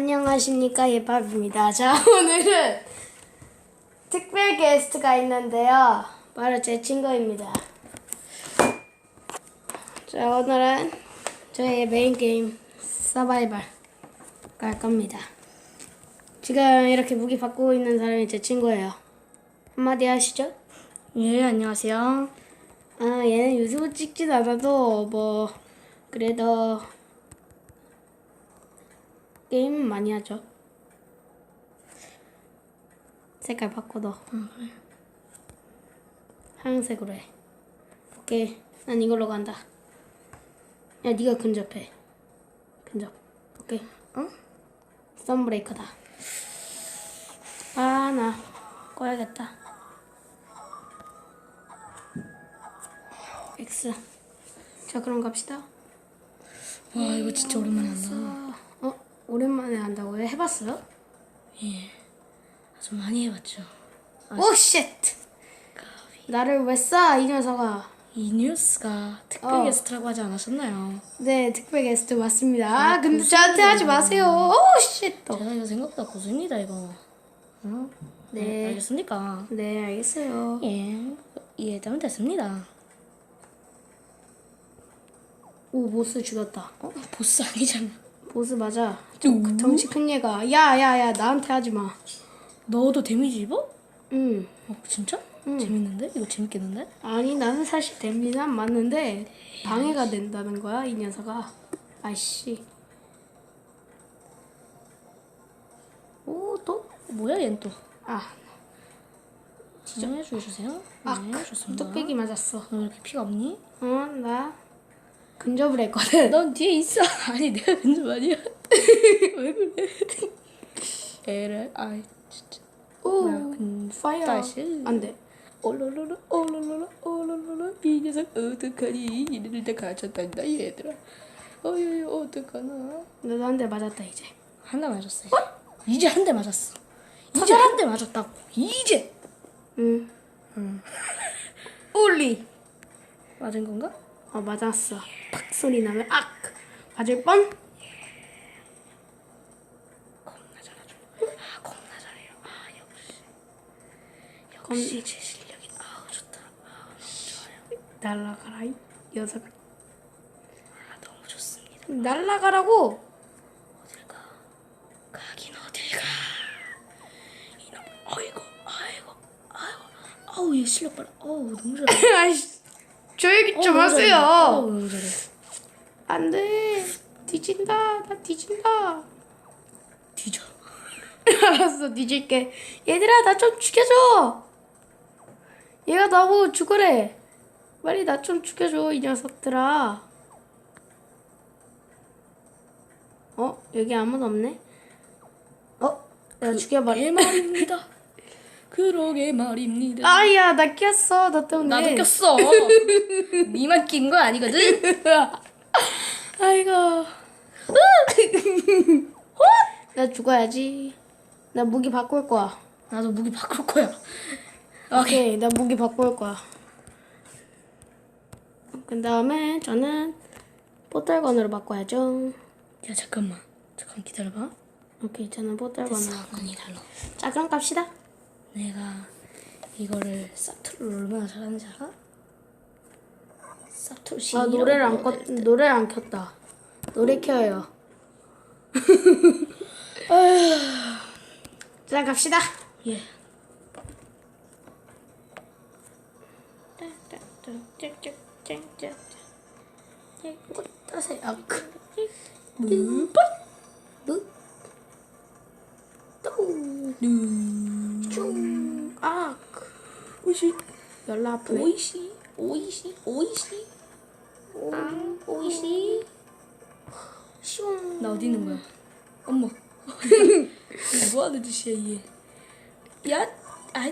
안녕하십니까 예밥입니다. 자 오늘은 특별 게스트가 있는데요. 바로 제 친구입니다. 자 오늘은 저의 메인 게임 서바이벌 갈 겁니다. 지금 이렇게 무기 바꾸고 있는 사람이 제 친구예요. 한마디 하시죠? 예, 안녕하세요. 아 얘는 유튜브 찍진 않아도 뭐 그래도 게임 많이 하죠. 색깔 바꿔도. 하얀색으로 해. 오케이. 난 이걸로 간다. 야, 네가 근접해. 근접. 오케이. 어? 썬브레이커다. 아, 나 꺼야겠다. X. 자, 그럼 갑시다. 와, 이거 진짜 오랜만에 한다. 어? 오랜만에 한다고요? 해봤어요? 예. 아주 많이 해봤죠. 오, 쉣! 나를 왜 쏴, 이 녀석아. 이 뉴스가 특별 어. 게스트라고 하지 않았었나요? 네, 특별 게스트 맞습니다. 아, 근데 저한테 하지 마세요. 오, 쉣! 또. 제가 이거 생각보다 고수입니다, 이거. 어? 네. 알겠습니까? 네, 알겠어요. 예. 이해되면 됐습니다. 오, 보스 죽였다. 어? 보스 아니잖아. 보스 맞아. 쭉. 그 덩치 큰 얘가. 야, 야, 야, 나한테 하지 마. 너도 데미지 입어? 응. 어, 진짜? 재밌는데? 이거 재밌겠는데? 아니, 나는 사실 데미는 안 맞는데, 방해가 된다는 거야, 이 녀석아. 아이씨. 오, 또? 뭐야, 얜 또? 아, 지정해 주세요. 아, 네, 좋습니다. 뚝배기 맞았어. 너 왜 이렇게 피가 없니? 어, 나 근접을 했거든. 넌 뒤에 있어. 아니 내가 근접 아니야. 왜 그래? 에라 아이 진짜. 오, 파이어. 다시. 안 돼. 올롤롤롤 올롤롤롤 올롤롤롤 이 녀석 어떡하니 이래를 다 갇혔단다 얘들아. 어휴 어떡하나. 너도 한 대 맞았다, 이제. 한 대 맞았어. 이제, 이제 한 대 맞았어. 이제 한 대 맞았다고. 이제 응. 응. 울리. 맞은 건가? 어, 맞았어. 팍 소리 나면 악! 맞을 뻔? 겁나 잘하죠. 아 겁나 잘해요. 아 역시 역시 제 실력이 아우 좋다. 아우 좋아요. 날라가라, 이 녀석. 아 너무 좋습니다. 날라가라고! 어딜 가? 가긴 어딜 가? 이놈, 아이고, 아이고, 아이고, 아우 얘 실력 봐라. 어우 너무 잘해. 아이씨. 조용히 어, 좀. 하세요. 잘해. 안 돼. 뒤진다. 나 뒤진다. 뒤져. 알았어, 뒤질게. 얘들아, 나 좀 죽여줘! 얘가 나보고 죽으래. 빨리 나 좀 죽여줘, 이 녀석들아. 어? 여기 아무도 없네? 어? 내가 죽여버려. 예 말입니다. 그러게 말입니다. 아야, 나 꼈어, 너 때문에. 나도 꼈어. 니만 낀 거 아니거든? 아이고. 나 죽어야지. 나 무기 바꿀 거야. 나도 무기 바꿀 거야. 오케이, 나 무기 바꿀 거야. 그 다음에 저는 포탈건으로 바꿔야죠. 야 잠깐만. 잠깐 기다려봐. 오케이, 저는 달라. 자, 그럼 갑시다. 내가 이거를 사투를 얼마나 잘하는지 알아? 사투시 아, 노래를 안 껐, 노래를 안 켰다. 노래 켜요. 자, 갑시다. 예. 따세요. 아, 크. 물빨 쭉. 아, 오이시 열나 아프네. 오이시 오이시 오이시 아, 오이시. 슝. 나 어디 있는 거야? 엄마 이거 뭐 하는 짓이야 얘? 야, 아,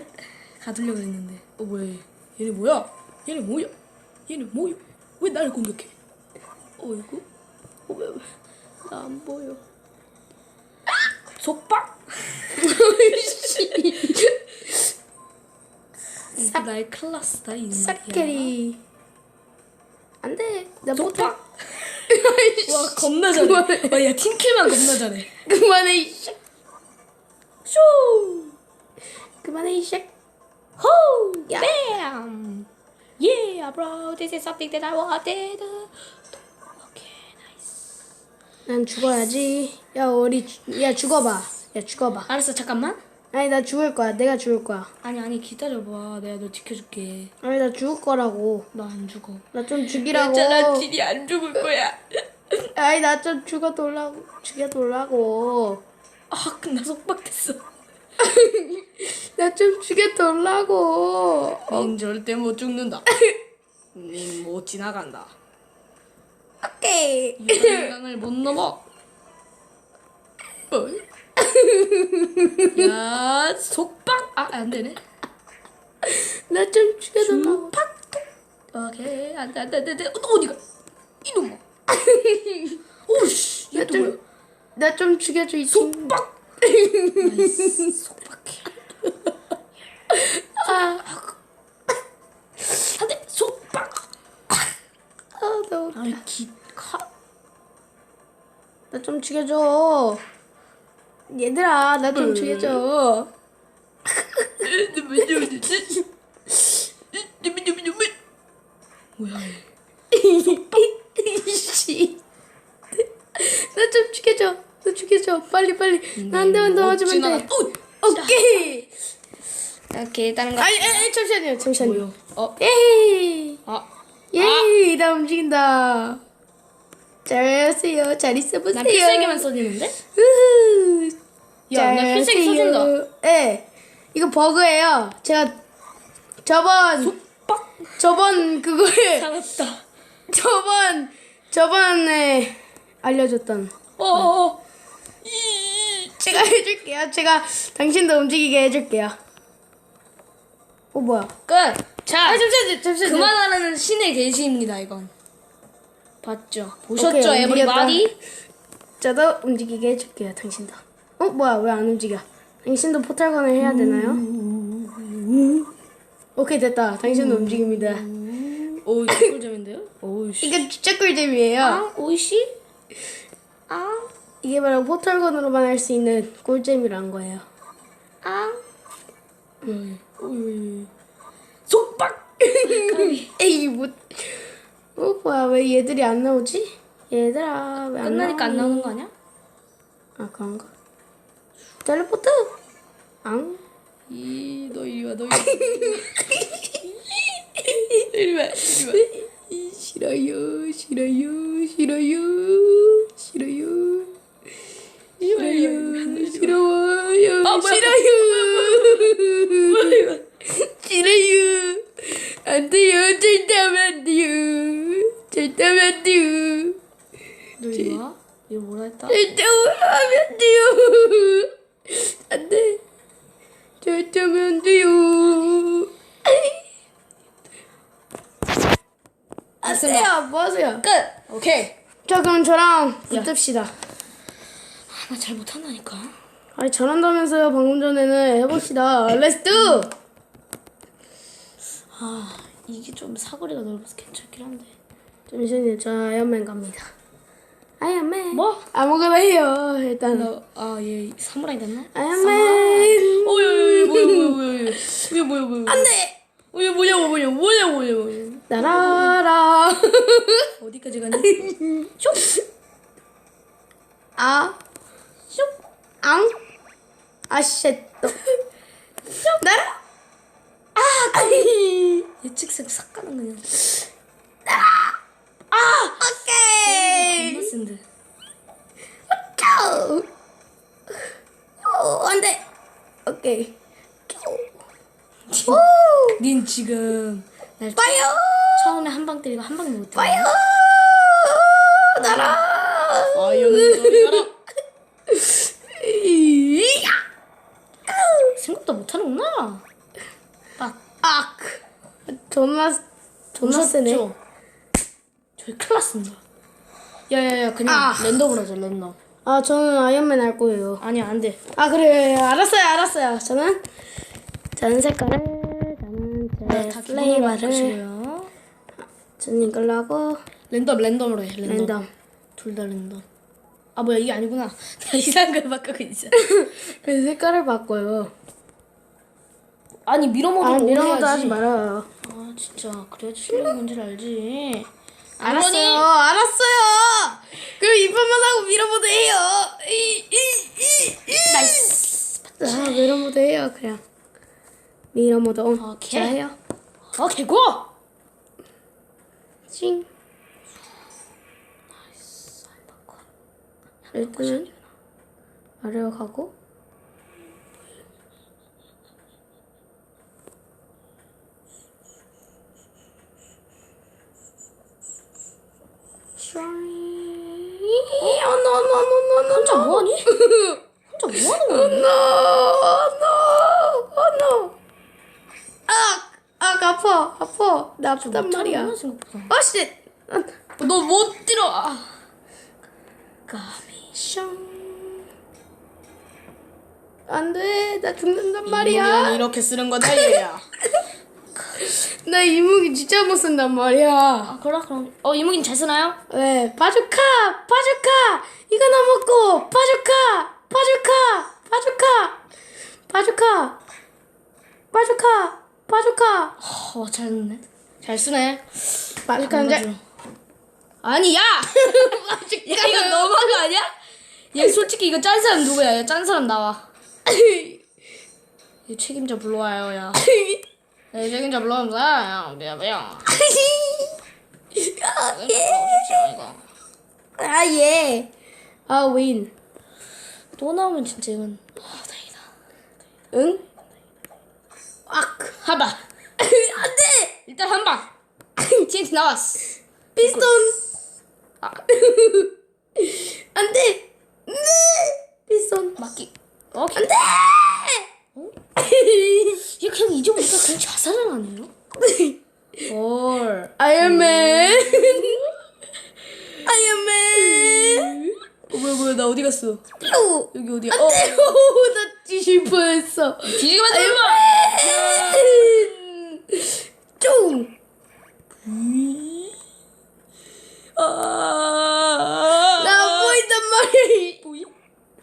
가두려고 했는데 어 뭐야 얘? 얘네 뭐야? 얘네 뭐야? 얘네 뭐야? 왜 나를 공격해? 어이구 어, 왜, 왜? 나 안 보여 아! 속박! 나의 클라스다 이 사케리. 안 돼. 나. 속박! 와 겁나 잘해. 그만해. 와야 팀킬만 겁나 잘해. 그만해 이씨. 쇼. 그만해 이씨. 호. 야. 뱀. Yeah, bro. This is something that I wanted. 난 죽어야지. 야 우리 주- 야 죽어봐. 야 죽어봐. 알았어, 잠깐만. 아니 나 죽을 거야. 내가 죽을 거야. 아니 아니 기다려봐. 내가 너 지켜줄게. 아니 나 죽을 거라고. 나 안 죽어. 나 좀 죽이라고. 딜이 안 죽을 거야. 아니 나 좀 죽여 돌라고. 죽여 돌라고. 아, 나 좀 죽여 돌라고. 닌 절대 못 죽는다. 닌못 지나간다. 오케이. 이 인간을 못 넘어. 어? 야, 속박. 아, 안 되네. 나 좀 죽여 돌라고. 팍. 오케이, 안 돼, 안 돼, 안 돼, 안 돼. 어, 어디가? 이놈아. 오씨, 나? 좀 나 좀 죽여줘 이. 속박. 속박해. 아, 안 돼, 속박. 아, 나, 아이 기, 카. 나좀 죽여줘. 얘들아, 나좀 음. 죽여줘. 뭐야? 이씨. 나 좀 죽여줘. 나 죽여줘. 빨리 빨리. 나한 대만 더 맞으면 돼. 오케이. 오케이 다른 거. 아니, 아니, 잠시만요. 잠시만요. 어, 예이. 아, 예이. 나 움직인다. 잘하세요. 잘 있어보세요. 난 필살기만 써지는데? 우후. 야, 나 필살기 잘하세요. 써진다. 네. 이거 버그예요. 제가 저번 속박. 저번 그거에 살았다. 저번 저번에 알려줬던 어, 어, 어. 이, 제가 해줄게요. 제가 당신도 움직이게 해줄게요. 어 뭐야? 끝. 자, 아 잠시만요. 잠시만요. 그만하라는 신의 계시입니다, 이건. 봤죠? 보셨죠, 오케이, 움직였다. 에브리바디? 저도 움직이게 해줄게요. 당신도. 어 뭐야? 왜 안 움직여? 당신도 포탈건을 해야 되나요? 오케이 됐다. 당신도 움직입니다. 오, 이거 꿀잼인데요? 오이씨. 이게 진짜 꿀잼이에요. 아, 오이씨? 아, 이게 바로 포털건으로만 할 수 있는 꿀잼이란 거예요. 아. 오이. 에이 뭐? 어 뭐야 왜 얘들이 안 나오지? 얘들아 왜 안 끝나니까 안 나오는 거 아니야? 아 그런가? 텔레포트? 앙? 이, 너 이리 와, 너 이리 와. 이리 와, 이리 와. 이, 싫어요 싫어요 싫어요 싫어요 싫어요 싫어요 아, 뭐야. 싫어요 싫어요 안 돼요 절대 안 돼요 절대 안 돼요 너 이리 와. 이거 뭐라 했다? 절대 하면 안 돼요 안 돼 절대 하면 안 돼요 아세요 뭐 하세요? 끝! 오케이. 자 그럼 저랑 붙읍시다. 아, 나잘 못한다니까. 아니 잘한다면서요? 방금 전에는 해봅시다. 두 아, 이게 좀 사거리가 넓어서 괜찮긴 한데. 잠시만요 저 아이언맨 갑니다 아이언맨 뭐? 아무거나 해요 일단 나, 아, 얘 사무라이 됐나? 아이언맨 어, 야, 야, 야, 뭐야, 뭐야, 뭐야, 야. 이게 뭐야, 뭐야. 안돼 어, 얘 뭐냐, 뭐냐, 뭐냐, 뭐냐, 뭐냐. 날아라 어디까지 가니? 슉! 아 슉! 앙? 아쉣 또 날아 아 예측색 싹 가는 그냥. 오케이 겁나 센데. 고! 오, 안 돼. 오케이. 오! 닌 지금 날 파이어! 처음에 한 방 때리고 한 방에 못 때려. 파이어! 날아! 이야! 생각보다 못하는구나. 빡. 악! 존나, 존나 세네. 무섭죠? 저희 큰일 났습니다. 야야야 그냥 아. 랜덤으로 하자 랜덤. 아, 저는 아이언맨 할 거예요. 아니야 안 돼. 아, 그래. 알았어요, 알았어요. 저는, 저는 색깔을, 저는 제 네, 다 플레이바를, 하시고요. 저는 이걸로 하고, 랜덤 랜덤으로 해 랜덤. 랜덤. 둘 다른다. 아 뭐야 이게 아니구나. 나 이상한 걸 바꾸고 있어. 그래서 색깔을 바꿔요. 아니 미러모드 아, 로 미러모드 해야지. 하지 말아요. 아 진짜 그래야지 실력이 뭔지를 알지. 알았어요. 알았어요. 그럼 이판만 하고 미러보드 해요. 이, 이, 이, 이. 나이스. 아, 미러보드 해요, 그냥. 미러보드 온. 오케이. 자, 해요. 어 개고. 찡. 일단은 아래로 가고. 슈이. 어, no, no, no, no, no, 혼자. 뭐하니? 혼자 뭐하는 거야? no, no, oh no. 아, 아, 아파, 아파. 나 아프단 말이야. 아, 씨. 너못 들어. 아. 까비. 샹. 안 돼, 나 죽는단 말이야. 이렇게 쓰는 거다 얘야. 나 이무기 진짜 못 쓴단 말이야. 아 그래 그럼. 어 이무기는 잘 쓰나요? 왜? 바주카, 바주카. 이거 나 먹고, 바주카, 바주카, 바주카, 바주카, 바주카, 바주카. 어, 잘 쓰네. 잘 쓰네. 바주카 이제. 아니 야. 야 이거 너무한 거 아니야? 얘 솔직히 이거 짠 사람 누구야? 얘 짠 사람 나와. 얘 책임자 불러와요 야. 네 책임자 불러오면서 야 미안 미안. 이거. 아 예. 아 윈. 또 나오면 진짜 이건 아 다행이다. 응? 악. 한 방. 안 돼. 일단 한 방. TNT 나왔어. 피스톤. 아 안 돼. 네. 피스톤. 막기. 오케이. 안 돼. 얘 그냥 잊어보니까 그냥 자살을 하네요. 헐. 아이언맨. 아이언맨. 어, 뭐야 뭐야 나 어디 갔어? 뾰. 여기 어디야? 어. 안돼. 오, 나 뒤질 뻔했어. 뒤지게 만들지 마. 쫑. 아. 나 보인단 말이야. 보이?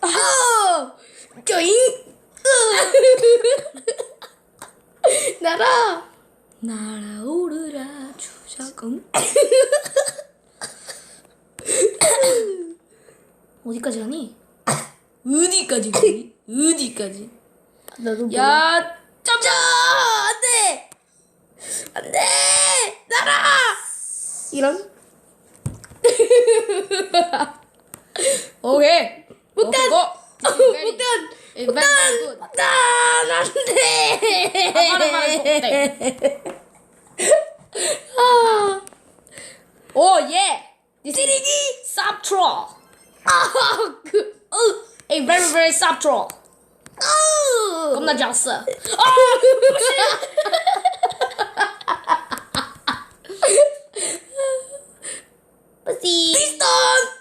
어. 쪼잉. 으. 날아. 날아오르라 주작은 어디까지 가니? 어디까지 가니? 어디까지? 나도 야, 짬! 짜! 안 돼! 안 돼! 날아! 이런? 오케이. 못단! 고. 못 단! 못단. 못단! 안 돼! 아, 오 예. 찌리기! Subtrol. 아, 그, 어, A very very subtrol. 어! 겁나 잘했어. 뿌시! 피스톤!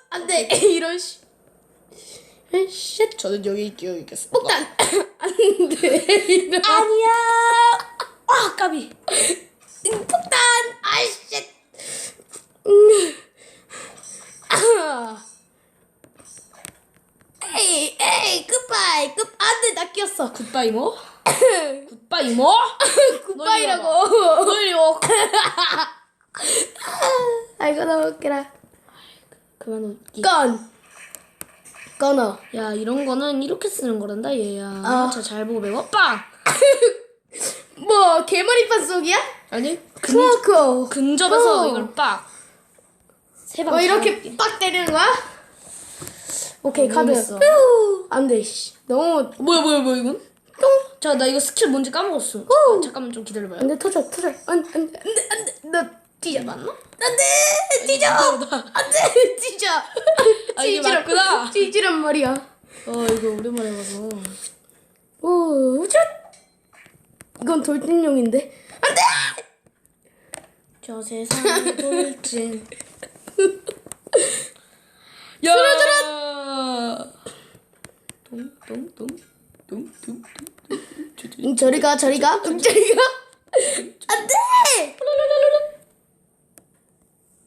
안 돼! 이런 씨. 쉣! 저는 여기 있게요 있겠습니다. 못단! 안 돼! 이런. 아니야. 아 까비. 폭탄! 아이씨! 음. 아. 에이, 에이, 굿바이, 굿, 안 돼, 나 끼었어. 굿바이 뭐? 굿바이 뭐? 굿바이라고. 놀려. 아이고, 너무 웃기라. 그만 웃기. 건. 건어. 야 이런 거는 이렇게 쓰는 거란다 얘야. 아. 잘 보고 배워. 빵. 뭐, 개머리판 속이야? 아니 크로코. 근접해서 어. 이걸 빡. 세방 뭐, 이렇게 빡 때리는 거야? 오케이, 어, 카드. 모르겠어. 뾰. 안 돼, 씨. 너무, 뭐야 뭐야 뭐야 이건? 뿅. 자나 이거 스킬 뭔지 까먹었어. 오. 잠깐만 좀 기다려봐요. 안 돼, 터져, 터져. 안, 안 돼, 안 돼, 안 돼. 너 뒤져. 맞나? 안 돼! 뒤져! 안 돼! 뒤져! 아, 이게 맞구나. 뒤지란 말이야. 어 이거 오랜만에 봐서. 오, 우쭈! 이건 돌진용인데? 안 돼! 저 세상 돌진. 야. 쓰러져라! 똥똥똥똥똥똥. 응, 저리 가, 저리 가. 응, 저리 가. 안 돼!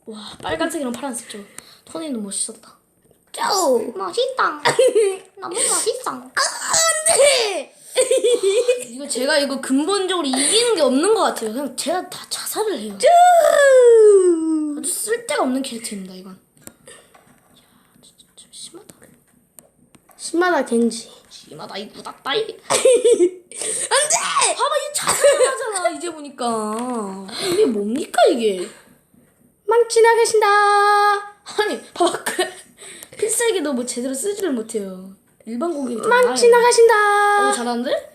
와 빨간색이랑 파란색 좀. 토니는 멋있었다. 쩌우. 멋있다. 너무 멋있어. 안돼. 이거 제가 이거 근본적으로 이기는 게 없는 것 같아요. 그냥 제가 다 자살을 해요. 쭈. 아주 쓸데가 없는 캐릭터입니다, 이건. 야, 진짜 좀 심하다. 심하다 겐지. 심하다, 이 구닥다, 이게. 안돼. 봐봐, 이 자살을 하잖아, 이제 보니까. 이게 뭡니까, 이게? 망치 나가신다. 아니, 봐봐, 그래. 필살기도 뭐 제대로 쓰지를 못해요. 일반 공격이 좀 망치 나아요. 나가신다. 어, 잘하는데?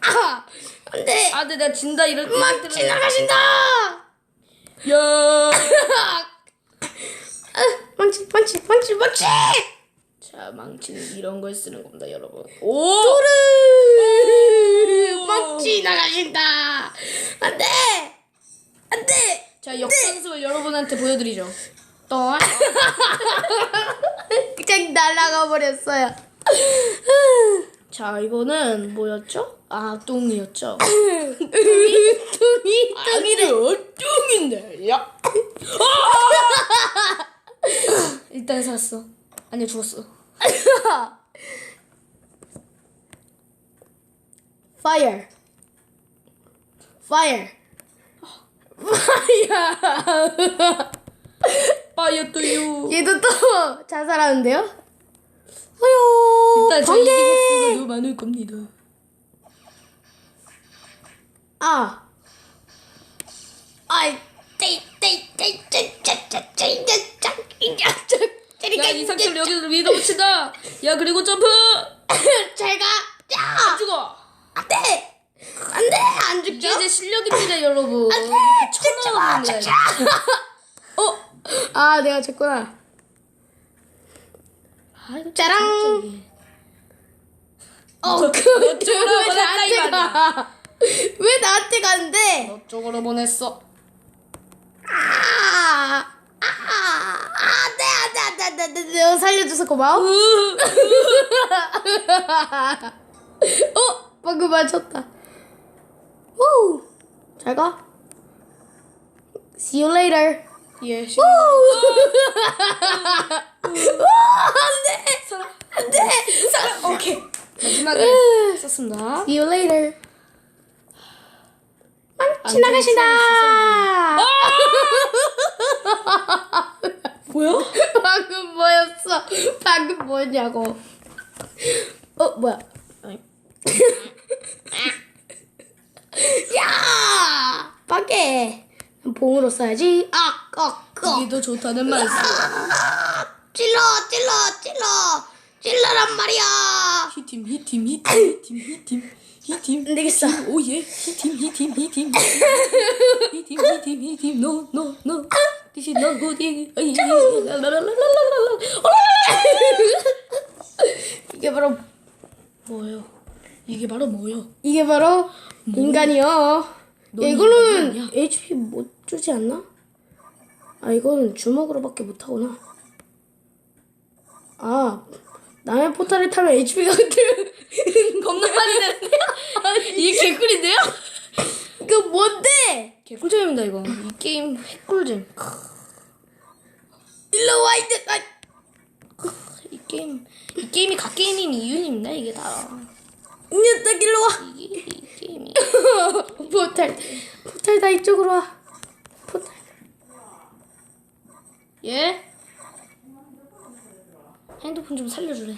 아, 안 돼. 아, 근데 내가 진다, 이런. 망치 나 가신다. 야! 아, 망치, 망치, 망치, 망치. 자, 망치는 이런 걸 쓰는 겁니다, 여러분. 오! 토르. 망치 나가신다. 안 돼. 안 돼. 자, 역전승을 여러분한테 보여드리죠. 또. 그냥 날아가 버렸어요. 자, 이거는 뭐였죠? 아, 똥이었죠. 뚱이, 뚱이래. 똥인데, 야. 일단 살았어. 아니야, 죽었어. Fire. Fire. 파이어 파이어 또요 얘도 또 자살하는데요? 아유 일단 저희 번개 이기고 많을 겁니다 아 아이 야이 상태로 여기서 밀어 붙인다 야 그리고 점프 제가 야 안 죽어 안돼 안돼 안 죽죠 이제 실력입니다 여러분 안돼 없는 자, 어? 아, 내가 졌구나. 아, 이거 짜랑. 어, 저- 그, 저쪽으로 왜 보냈다, 나한테 가? 왜 나한테 가는데? 너 쪽으로 보냈어. 아, 아, 아, 네, 안 돼, 안 돼, 안 돼, 안 돼, 안 돼. 어, 살려줘서 고마워. 어, 방금 맞췄다. 오, 잘 가. See you later. 예, 오, 안 돼, 살아. 안 돼. 살아. 오케이. 마지막에 썼습니다. See you later. 안 망치 나가신다. 뭐야? 방금 뭐였어? 방금 뭐냐고. 어, 뭐야? 야! 밖에 봉으로 써야지. 아, 꺽, 꺽. 이게 더 좋다는 말씀. 찔러, 찔러, 찔러. 찔러란 말이야. 히팀, 히팀, 히팀, 히팀, 히팀, 히팀. 안 되겠어. 오예. 히팀, 히팀, 히팀. 히팀, 히팀, 히팀. This is not good. 어이, 랄랄랄랄랄랄라. 이게 바로 뭐예요? 이게 바로 뭐요? 이게 바로 인간이요. 야, 넌 이거는. HP 못 주지 않나? 아 이거는 주먹으로밖에 못 하구나. 아 남의 포탈을 타면 HP가 겁나 많이 되는데요? 이게 개꿀인데요? 이거 뭔데? 개꿀잼입니다 이거. 이 게임 핵꿀잼. 일로 와 이제 아, 이 게임 이 게임이 갓게임인 이유입니다 이게 다. 녀석 일로 와. 이게 이 게임이. 포탈 포탈 다 이쪽으로 와. 포탈. 예? 핸드폰 좀 살려주래.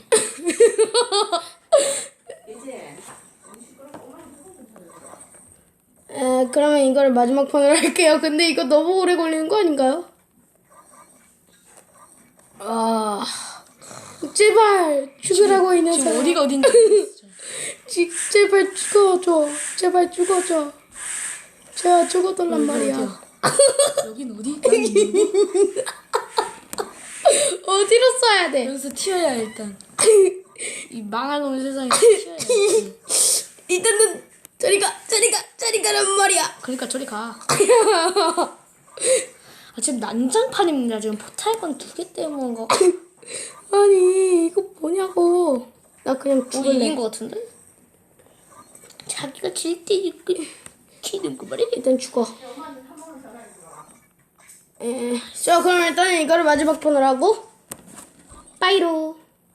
에 그러면 이거를 마지막 판으로 할게요. 근데 이거 너무 오래 걸리는 거 아닌가요? 아 제발 죽으라고 이 녀석. 지금 어디가 어딘지. 모르겠어. 지, 제발 죽어줘. 제발 죽어줘. 제발 죽어달란 말이야. 여긴 어디? 어디로 써야 돼? 여기서 튀어야 해, 일단. 이 망할 놈의 세상에 튀어야 해. 일단은 저리 가, 저리 가, 저리 가란 말이야. 그러니까 저리 가. 아, 지금 난장판입니다. 지금 포탈건 두 개 때문인 거. 아니 이거 뭐냐고. 나 그냥 우리 죽을래. 이긴 거 같은데? 자기가 질 때 이끌 거 말이야. 일단 죽어. 에, 저 그럼 일단 이거를 마지막 번호로 하고 빠이로